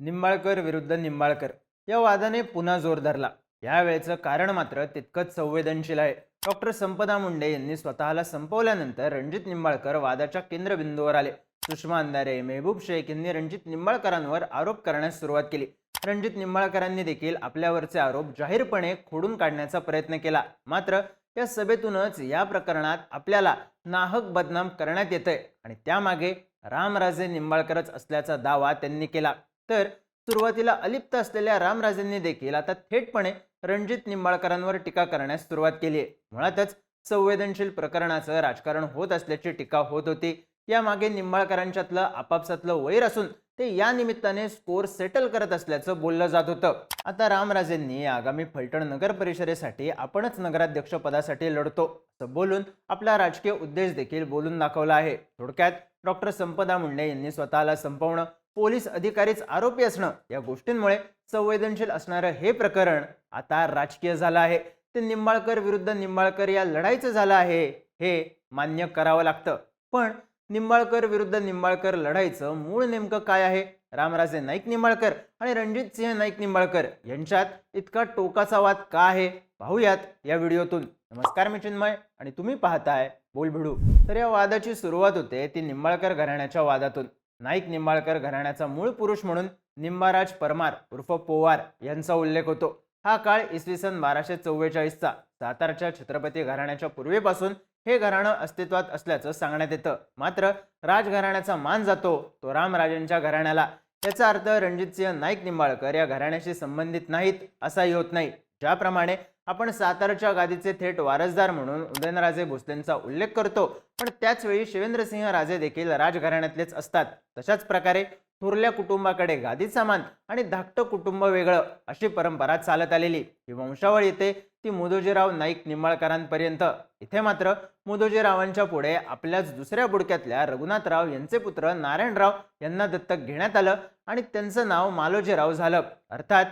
निंबाळकर विरुद्ध निंबाळकर. या वादाने पुन्हा जोर धरला. यावेळेचं कारण मात्र तितकंच संवेदनशील आहे. डॉक्टर संपदा मुंडे यांनी स्वतःला संपवल्यानंतर रणजित निंबाळकर वादाच्या केंद्रबिंदूवर आले. सुषमा अंधारे मेहबूब शेख यांनी रणजित निंबाळकरांवर आरोप करण्यास सुरुवात केली. रणजित निंबाळकरांनी देखील आपल्यावरचे आरोप जाहीरपणे खोडून काढण्याचा प्रयत्न केला. मात्र या सभेतूनच या प्रकरणात आपल्याला नाहक बदनाम करण्यात येतंय आणि त्यामागे रामराजे निंबाळकरच असल्याचा दावा त्यांनी केला. तर सुरुवातीला अलिप्त असलेल्या रामराजेंनी देखील आता थेटपणे रणजित निंबाळकरांवर टीका करण्यास सुरुवात केली आहे. मुळातच संवेदनशील प्रकरणाचं राजकारण होत असल्याची टीका होत होती. यामागे निंबाळकरांच्यातलं आपापसातलं वैर असून ते या निमित्ताने स्कोर सेटल करत असल्याचं बोललं जात होतं. आता रामराजेंनी आगामी फलटण नगर परिषदेसाठी आपणच नगराध्यक्ष पदासाठी लढतो असं बोलून आपला राजकीय उद्देश देखील बोलून दाखवला आहे. थोडक्यात डॉक्टर संपदा मुंडे यांनी स्वतःला संपवणं पोलीस अधिकारीच आरोपी असणं या गोष्टींमुळे संवेदनशील असणारं हे प्रकरण आता राजकीय झालं आहे. ते निंबाळकर विरुद्ध निंबाळकर या लढाईचं झालं आहे हे मान्य करावं लागतं. पण निंबाळकर विरुद्ध निंबाळकर लढाईचं मूळ नेमकं काय आहे? रामराजे नाईक निंबाळकर आणि रणजित सिंह नाईक निंबाळकर यांच्यात इतका टोकाचा वाद का आहे? पाहूयात या व्हिडिओतून. नमस्कार मी चिन्मय आणि तुम्ही पाहताय बोलभिडू. तर या वादाची सुरुवात होते ती निंबाळकर घराण्याच्या वादातून. नाईक निंबाळकर घराण्याचा मूळ पुरुष म्हणून निंबाराज परमार उर्फ पोवार यांचा उल्लेख होतो. हा काळ इसवी सन बाराशे चव्वेचाळीसचा. सातारच्या छत्रपती घराण्याच्या पूर्वीपासून हे घराणं अस्तित्वात असल्याचं सांगण्यात येतं. मात्र राजघराण्याचा मान जातो तो रामराजेंच्या घराण्याला. याचा अर्थ रणजितसिंह नाईक निंबाळकर या घराण्याशी संबंधित नाहीत असाही होत नाही. ज्याप्रमाणे आपण सातारच्या गादीचे थेट वारसदार म्हणून उदयनराजे भोसलेंचा उल्लेख करतो. पण त्याच वेळी शिवेंद्रसिंह राजे देखील राजघराण्यातलेच असतात. तशाच प्रकारे थोरल्या कुटुंबाकडे गादीचा मान आणि धाकटं कुटुंब वेगळं अशी परंपरा चालत आलेली. ही वंशावळ येते ती मुदोजीराव नाईक निंबाळकरांपर्यंत. इथे मात्र मुदोजीरावांच्या पुढे आपल्याच दुसऱ्या बुडक्यातल्या रघुनाथराव यांचे पुत्र नारायणराव यांना दत्तक घेण्यात आलं आणि त्यांचं नाव मालोजीराव झालं. अर्थात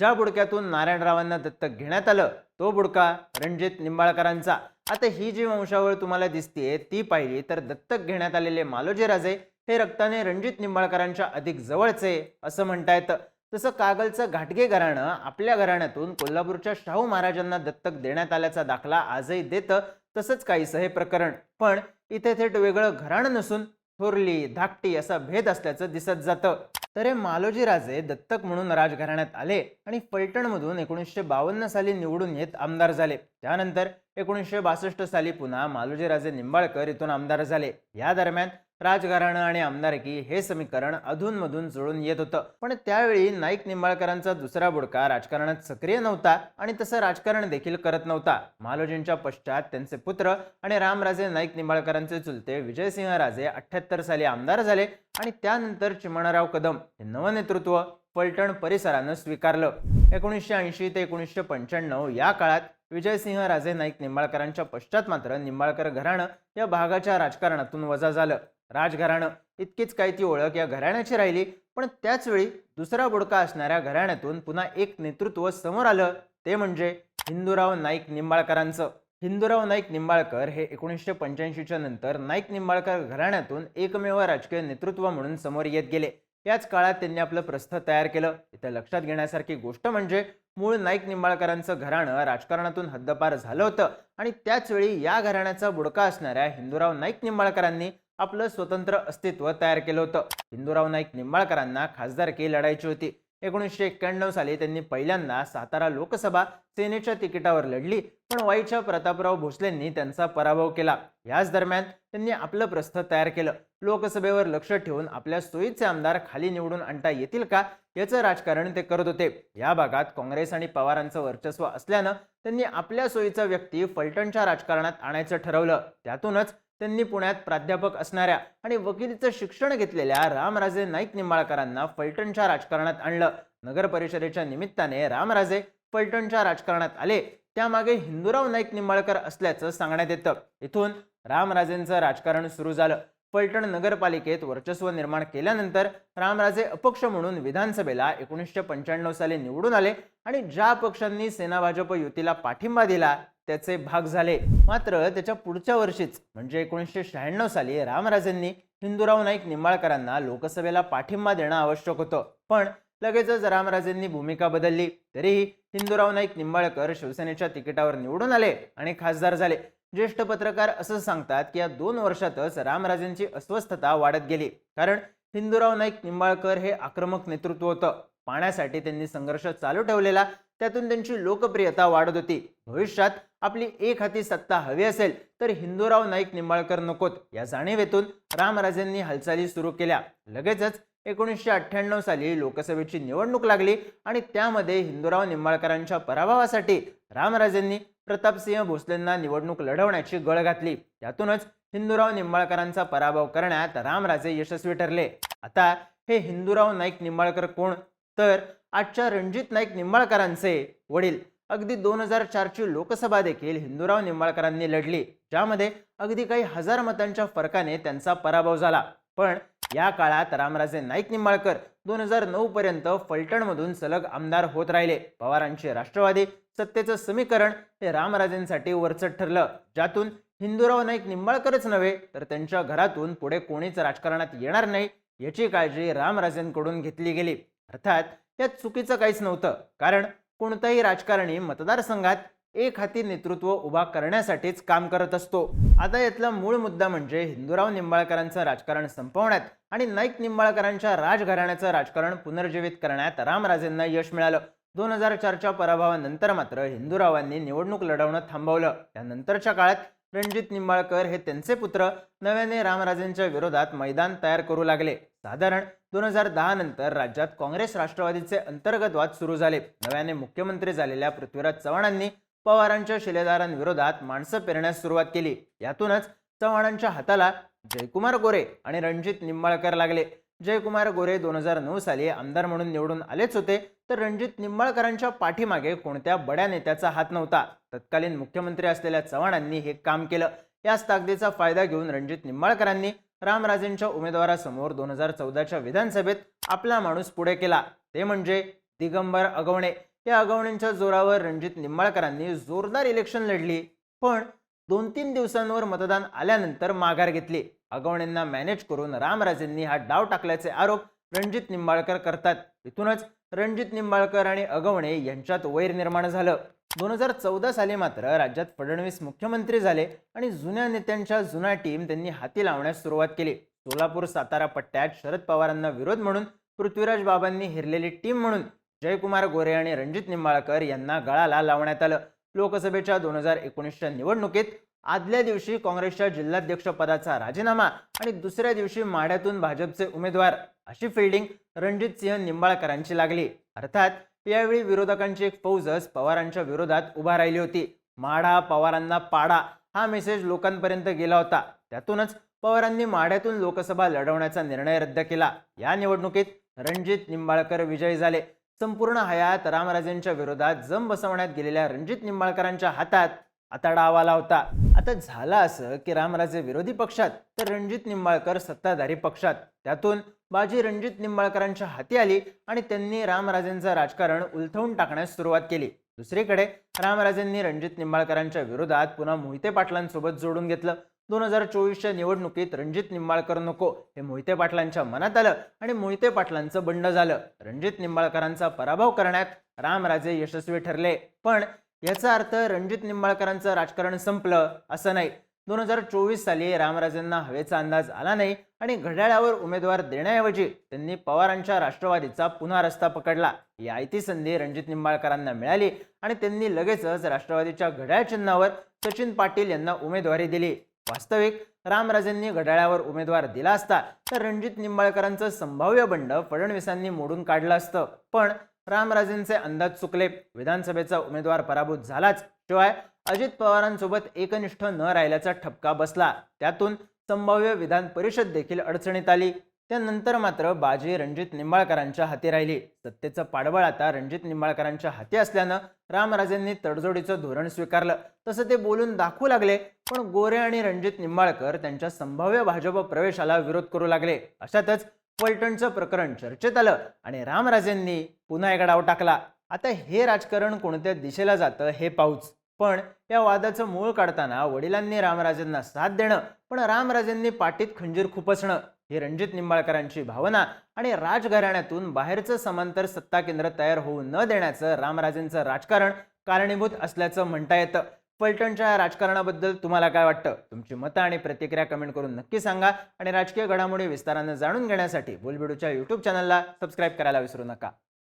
ज्या बुडक्यातून नारायणरावांना दत्तक घेण्यात आलं तो बुडका रणजित निंबाळकरांचा. आता ही जी वंशावळ तुम्हाला दिसतीये ती पाहिली तर दत्तक घेण्यात आलेले मालोजीराजे हे रक्ताने रणजित निंबाळकरांच्या अधिक जवळचे असं म्हणता येतं. तसं कागलचं घाटगे घराणं आपल्या घराण्यातून कोल्हापूरच्या शाहू महाराजांना दत्तक देण्यात आल्याचा दाखला आजही देतं तसंच काहीसं हे प्रकरण. पण इथे थेट वेगळं घराणं नसून थोरली धाकटी असा भेद असल्याचं दिसत जातं. तर हे मालोजीराजे दत्तक म्हणून राजघराण्यात आले आणि फलटणमधून एकोणीसशे बावन्न साली निवडून येत आमदार झाले. त्यानंतर एकोणीसशे बासष्ट साली पुन्हा मालोजीराजे निंबाळकर इथून आमदार झाले. या दरम्यान राजघराणं आणि आमदारकी हे समीकरण अधूनमधून जुळून येत होतं. पण त्यावेळी नाईक निंबाळकरांचा दुसरा बुडका राजकारणात सक्रिय नव्हता आणि तसं राजकारण देखील करत नव्हता. मालोजींच्या पश्चात त्यांचे पुत्र आणि रामराजे नाईक निंबाळकरांचे चुलते विजयसिंह राजे अठ्ठ्याहत्तर साली आमदार झाले आणि त्यानंतर चिमणराव कदम हे नवनेतृत्व फलटण परिसरानं स्वीकारलं. एकोणीसशे ऐंशी ते एकोणीसशे पंच्याण्णव या काळात विजयसिंह राजे नाईक निंबाळकरांच्या पश्चात मात्र निंबाळकर घराणं या भागाच्या राजकारणातून वजा झालं. राजघराणं. इतकीच काही ती ओळख या घराण्याची राहिली. पण त्याचवेळी दुसरा बुडका असणाऱ्या घराण्यातून पुन्हा एक नेतृत्व समोर आलं. ते म्हणजे हिंदूराव नाईक निंबाळकरांचं. हिंदूराव नाईक निंबाळकर हे एकोणीसशे पंच्याऐंशीच्या नंतर नाईक निंबाळकर घराण्यातून एकमेव राजकीय नेतृत्व म्हणून समोर येत गेले. याच काळात त्यांनी आपलं प्रस्थ तयार केलं. इथं लक्षात घेण्यासारखी गोष्ट म्हणजे मूळ नाईक निंबाळकरांचं घराणं राजकारणातून हद्दपार झालं होतं. आणि त्याचवेळी या घराण्याचा बुडका असणाऱ्या हिंदूराव नाईक निंबाळकरांनी आपलं स्वतंत्र अस्तित्व तयार केलं होतं. हिंदूराव नाईक निंबाळकरांना खासदारकी लढायची होती. एकोणीसशे एक्क्याण्णव साली त्यांनी पहिल्यांदा सातारा लोकसभा सेनेच्या तिकिटावर लढली पण वाईच्या प्रतापराव भोसलेंनी त्यांचा पराभव केला. याच दरम्यान त्यांनी आपलं प्रस्थ तयार केलं. लोकसभेवर लक्ष ठेवून आपल्या सोयीचे आमदार खाली निवडून आणता येतील का याचं राजकारण ते करत होते. या भागात काँग्रेस आणि पवारांचं वर्चस्व असल्यानं त्यांनी आपल्या सोयीचा व्यक्ती फलटणच्या राजकारणात आणायचं ठरवलं. त्यातूनच त्यांनी पुण्यात प्राध्यापक असणाऱ्या आणि वकिलीचं शिक्षण घेतलेल्या रामराजे नाईक निंबाळकरांना फलटणच्या राजकारणात आणलं. नगर परिषदेच्या निमित्ताने रामराजे फलटणच्या राजकारणात आले. त्यामागे हिंदूराव नाईक निंबाळकर असल्याचं सांगण्यात येतं. इथून रामराजेंचं राजकारण सुरू झालं. फलटण नगरपालिकेत वर्चस्व निर्माण केल्यानंतर रामराजे अपक्ष म्हणून विधानसभेला एकोणीसशे पंच्याण्णव साली निवडून आले आणि ज्या पक्षांनी सेना भाजप युतीला पाठिंबा दिला त्याचे भाग झाले. मात्र त्याच्या पुढच्या वर्षीच म्हणजे एकोणीसशे शहाण्णव साली रामराजेंनी हिंदूराव नाईक निंबाळकरांना लोकसभेला पाठिंबा देणं आवश्यक होतं. पण लगेचच रामराजेंनी भूमिका बदलली. तरीही हिंदूराव नाईक निंबाळकर शिवसेनेच्या तिकिटावर निवडून आले आणि खासदार झाले. ज्येष्ठ पत्रकार असं सांगतात की या दोन वर्षातच रामराजेंची अस्वस्थता वाढत गेली. कारण हिंदूराव नाईक निंबाळकर हे आक्रमक नेतृत्व होतं. पाण्यासाठी त्यांनी संघर्ष चालू ठेवलेला त्यातून त्यांची लोकप्रियता वाढत होती. भविष्यात आपली एक हाती सत्ता हवी असेल तर हिंदूराव नाईक निंबाळकर नकोत. या जाणीवेतून रामराजेंनी हालचाली सुरू केल्या. लगेचच एकोणीसशे अठ्ठ्याण्णव साली लोकसभेची निवडणूक लागली आणि त्यामध्ये हिंदूराव निंबाळकरांच्या पराभवासाठी रामराजेंनी प्रतापसिंह भोसलेंना निवडणूक लढवण्याची गळ घातली. त्यातूनच हिंदूराव निंबाळकरांचा पराभव करण्यात रामराजे यशस्वी ठरले. आता हे हिंदूराव नाईक निंबाळकर कोण? तर आजच्या रणजित नाईक निंबाळकरांचे वडील अगदी दोन हजार चारची लोकसभा देखील हिंदूराव निंबाळकरांनी लढली. ज्यामध्ये अगदी काही हजार मतांच्या फरकाने त्यांचा पराभव झाला. पण या काळात रामराजे नाईक निंबाळकर दोन हजार नऊ पर्यंत फलटणमधून सलग आमदार होत राहिले. पवारांचे राष्ट्रवादी सत्तेचं समीकरण हे रामराजेंसाठी वरचट ठरलं. ज्यातून हिंदूराव नाईक निंबाळकरच नव्हे तर त्यांच्या घरातून पुढे कोणीच राजकारणात येणार नाही याची काळजी रामराजेंकडून घेतली गेली. अर्थात यात चुकीचं काहीच नव्हतं. कारण कोणताही राजकारणी मतदारसंघात एक हाती नेतृत्व उभा करण्यासाठीच काम करत असतो. आता यातला मूळ मुद्दा म्हणजे हिंदूराव निंबाळकरांचं राजकारण संपवण्यात आणि नाईक निंबाळकरांच्या राजघराण्याचं राजकारण पुनर्जीवित करण्यात रामराजेंना यश मिळालं. दोन हजार चारच्या पराभवानंतर मात्र हिंदूरावांनी निवडणूक लढवणं थांबवलं. त्यानंतरच्या काळात रणजित निंबाळकर हे त्यांचे पुत्र. नव्याने रामराजेंच्या विरोधात मैदान तयार करू लागले. साधारण दोन हजार दहा नंतर राज्यात काँग्रेस राष्ट्रवादीचे अंतर्गत वाद सुरू झाले. नव्याने मुख्यमंत्री झालेल्या पृथ्वीराज चव्हाणांनी पवारांच्या शिलेदारांविरोधात माणसं पेरण्यास सुरुवात केली. यातूनच चव्हाणांच्या हाताला जयकुमार गोरे आणि रणजित निंबाळकर लागले. जयकुमार गोरे दोन हजार नऊ साली आमदार म्हणून निवडून आलेच होते तर रणजित निंबाळकरांच्या पाठीमागे कोणत्या बड्या नेत्याचा हात नव्हता? तत्कालीन मुख्यमंत्री असलेल्या चव्हाणांनी हे काम केलं. याच ताकदीचा फायदा घेऊन रणजित निंबाळकरांनी रामराजेंच्या उमेदवारासमोर दोन हजार चौदाच्या विधानसभेत आपला माणूस पुढे केला. ते म्हणजे दिगंबर अगवणे. या अगवणेंच्या जोरावर रणजित निंबाळकरांनी जोरदार इलेक्शन लढली. पण दोन तीन दिवसांवर मतदान आल्यानंतर माघार घेतली. अगवणेंना मॅनेज करून रामराजेंनी हा डाव टाकल्याचे आरोप रणजित निंबाळकर करतात. इथूनच रणजित निंबाळकर आणि अगवणे यांच्यात वैर निर्माण झालं. दोन हजार चौदा साली मात्र राज्यात फडणवीस मुख्यमंत्री झाले आणि जुन्या नेत्यांच्या जुना टीम त्यांनी हाती लावण्यास सुरुवात केली. सोलापूर सातारा पट्ट्यात शरद पवारांना विरोध म्हणून पृथ्वीराज बाबांनी हिरलेली टीम म्हणून जयकुमार गोरे आणि रणजित निंबाळकर यांना गळाला लावण्यात आलं. लोकसभेच्या दोन हजार एकोणीसच्या निवडणुकीत आदल्या दिवशी काँग्रेसच्या जिल्हाध्यक्ष पदाचा राजीनामा आणि दुसऱ्या दिवशी माढ्यातून भाजपचे उमेदवार अशी फिल्डिंग रणजित सिंह निंबाळकरांची लागली. अर्थात यावेळी विरोधकांची एक फौजच पवारांच्या विरोधात उभा राहिली होती. माढा पवारांना पाडा हा मेसेज लोकांपर्यंत गेला होता. त्यातूनच पवारांनी माढ्यातून लोकसभा लढवण्याचा निर्णय रद्द केला. या निवडणुकीत रणजित निंबाळकर विजयी झाले. संपूर्ण हयात रामराजेंच्या विरोधात जम बसवण्यात गेलेल्या रणजित निंबाळकरांच्या हातात आता डाव आला होता. आता झालं असं की रामराजे विरोधी पक्षात तर रणजित निंबाळकर सत्ताधारी पक्षात. त्यातून बाजी रणजित निंबाळकरांच्या हाती आली आणि त्यांनी रामराजेंचं राजकारण उलथवून टाकण्यास सुरुवात केली. दुसरीकडे रामराजेंनी रणजित निंबाळकरांच्या विरोधात पुन्हा मोहिते पाटलांसोबत जोडून घेतलं. दोन हजार चोवीसच्या निवडणुकीत रणजित निंबाळकर नको हे मोहिते पाटलांच्या मनात आलं आणि मोहिते पाटलांचं बंड झालं. रणजित निंबाळकरांचा पराभव करण्यात रामराजे यशस्वी ठरले. पण याचा अर्थ रणजित निंबाळकरांचं राजकारण संपलं असं नाही. दोन हजार चोवीस साली रामराजेंना हवेचा अंदाज आला नाही आणि घड्याळावर उमेदवार देण्याऐवजी त्यांनी पवारांच्या राष्ट्रवादीचा पुन्हा रस्ता पकडला. ही आयती संधी रणजित निंबाळकरांना मिळाली आणि त्यांनी लगेचच राष्ट्रवादीच्या घड्याळ चिन्हावर सचिन पाटील यांना उमेदवारी दिली. वास्तविक रामराजेंनी घड्याळावर उमेदवार दिला असता तर रणजित निंबाळकरांचं संभाव्य बंड फडणवीसांनी मोडून काढलं असतं. पण रामराजेंचे अंदाज चुकले. विधानसभेचा उमेदवार पराभूत झालाच शिवाय अजित पवारांसोबत एकनिष्ठ न राहिल्याचा ठपका बसला. त्यातून संभाव्य विधान परिषद देखील अडचणीत आली. त्यानंतर मात्र बाजी रणजित निंबाळकरांच्या हाती राहिली. सत्तेचं पाडबळ आता रणजित निंबाळकरांच्या हाती असल्यानं रामराजेंनी तडजोडीचं धोरण स्वीकारलं. तसं ते बोलून दाखवू लागले पण गोरे आणि रणजित निंबाळकर त्यांच्या संभाव्य भाजप प्रवेशाला विरोध करू लागले. अशातच पलटणचं प्रकरण चर्चेत आलं आणि रामराजेंनी पुन्हा एक डाव टाकला. आता हे राजकारण कोणत्या दिशेला जातं हे पाहूच पण या वादाचं मूळ काढताना वडिलांनी रामराजेंना साथ देणं पण रामराजेंनी पाठीत खंजीर खुपसणं ही रणजित निंबाळकरांची भावना आणि राजघराण्यातून बाहेरचं समांतर सत्ता केंद्र तयार होऊ न देण्याचं रामराजेंचं राजकारण कारणीभूत असल्याचं म्हणता येतं. फलटणच्या या राजकारणाबद्दल तुम्हाला काय वाटतं? तुमची मतं आणि प्रतिक्रिया कमेंट करून नक्की सांगा. आणि राजकीय घडामोडी विस्तारानं जाणून घेण्यासाठी बोलबिडूच्या यूट्यूब चॅनलला सबस्क्राईब करायला विसरू नका.